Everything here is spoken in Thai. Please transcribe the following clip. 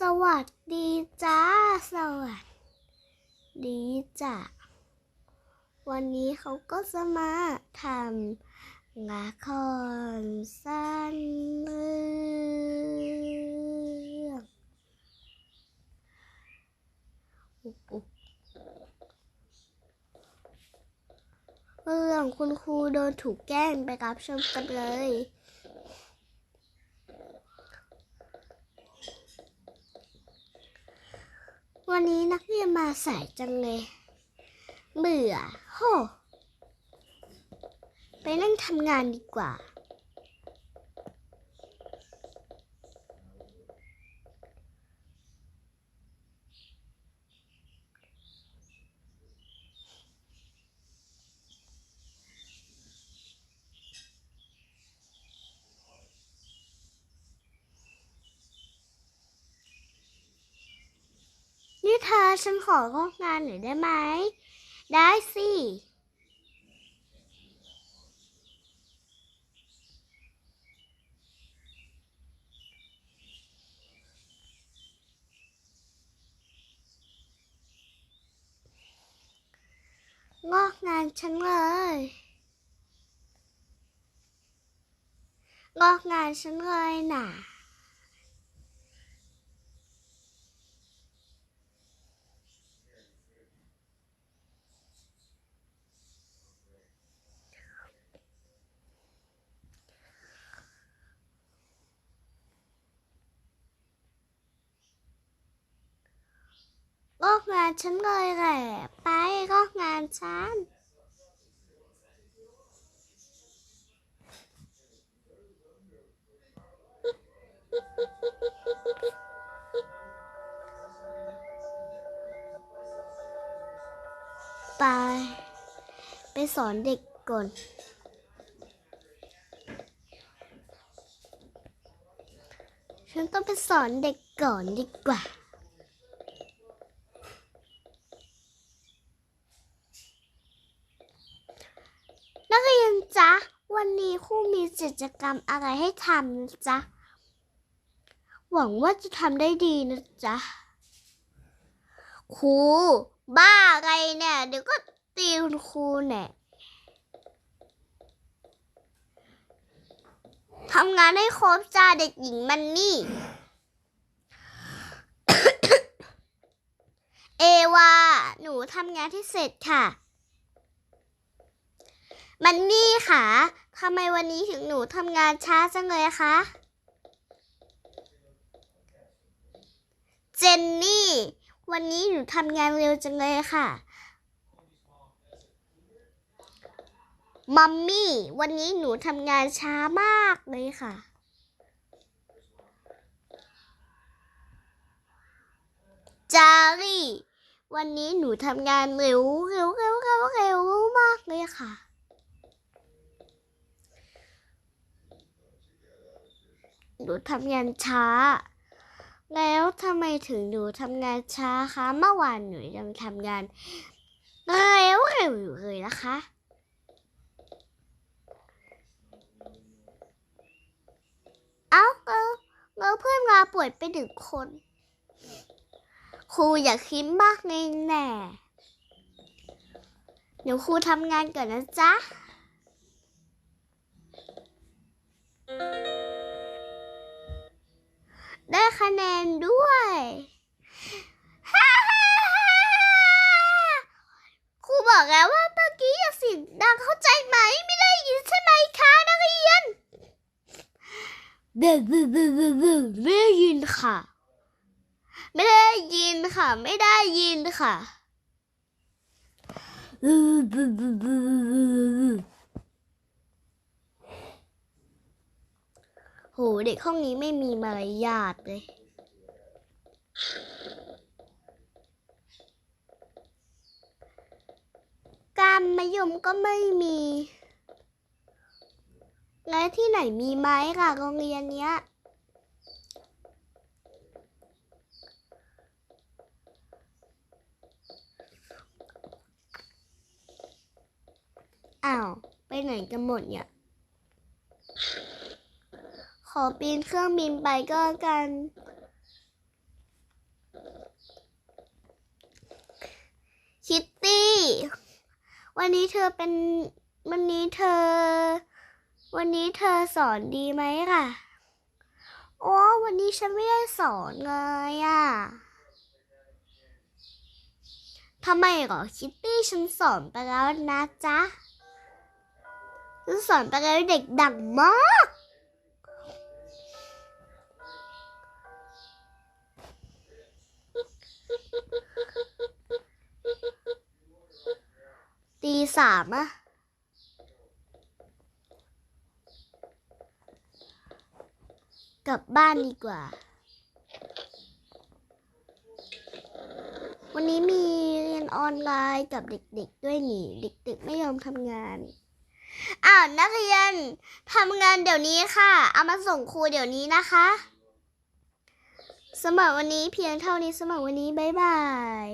สวัสดีจ้า สวัสดีจ้ะวันนี้เขาก็จะมาทำละครสั้นเรื่องเรื่องคุณครูโดนถูกแกล้งไปรับชมกันเลย วันนี้นักเรียนมาสายจังเลย เบื่อ โห ไปนั่งทำงานดีกว่า นี่เธอ ฉันขอข้องานหน่อยได้ไหม ได้สิ งอกงานฉันเลย งอกงานฉันเลยน่ะ ก็งานฉันเลยแหละไปก็งานฉันไป ไปสอนเด็กก่อนฉันต้องไปสอนเด็กก่อนดีกว่า นักเรียน จ๊ะ วันนี้ครูมีกิจกรรมอะไรให้ทำนะจ๊ะ หวังว่าจะทำได้ดีนะจ๊ะ ครู บ้าอะไรเนี่ย เดี๋ยวก็ตีคุณครูเนี่ยทำงานให้ครบจ้าเด็กหญิงมันนี่ เอวา หนูทำงานที่เสร็จค่ะ มันนี่ค่ะทำไมวันนี้ถึงหนูทำงานช้าจังเลยคะเจนนี่ วันนี้หนูทำงานเร็วจังเลยค่ะมัมมี่ วันนี้หนูทำงานช้ามากเลยค่ะ จารี่ วันนี้หนูทำงานเร็วเร็วเร็วเร็วเร็วมากเลยค่ะ หนูทำงานช้า แล้วทำไมถึงหนูทำงานช้าคะเมื่อวานหนูยังทำงานเร็วเร็วอยู่เลยนะคะเอาเออเออเพื่อนมาป่วยไปหนึ่งคนครูอย่าคิดมากเลยแน่เดี๋ยวครูทำงานก่อนนะจ๊ะ แนนด้วยครูบอกแล้วว่าเมื่อกี้อย่าเสียงดังเข้าใจไหม ไม่ได้ยินใช่ไหมคะนักเรียนเบ้อเบ้อเบ้อเบ้อเบ้อไม่ได้ยินค่ะ ไม่ได้ยินค่ะ ไม่ได้ยินค่ะเบ้อเบ้อเบ้อเบ้อเบ้อโหเด็กห้องนี้ไม่มีมารยาทเลยารมะยมก็ไม่มี แล้วที่ไหนมีไหมล่ะ โรงเรียนเนี้ย อ้าว ไปไหนกันหมดเนี่ย ขอปีนเครื่องบินไปก็กัน คิตตี้ วันนี้เธอเป็น วันนี้เธอ วันนี้เธอสอนดีไหมล่ะ โอ้วันนี้ฉันไม่ได้สอนเลยอะทำไมหรอคิตตี้ฉันสอนไปแล้วนะจ๊ะฉันสอนไปแล้วเด็กดังมาก สามอะกลับบ้านดีกว่า วันนี้มีเรียนออนไลน์กับเด็กๆด้วยนี่ เด็กๆไม่ยอมทำงาน อ้าวนักเรียนทำงานเดี๋ยวนี้ค่ะ เอามาส่งครูเดี๋ยวนี้นะคะสำหรับวันนี้เพียงเท่านี้สำหรับวันนี้ บ๊ายบาย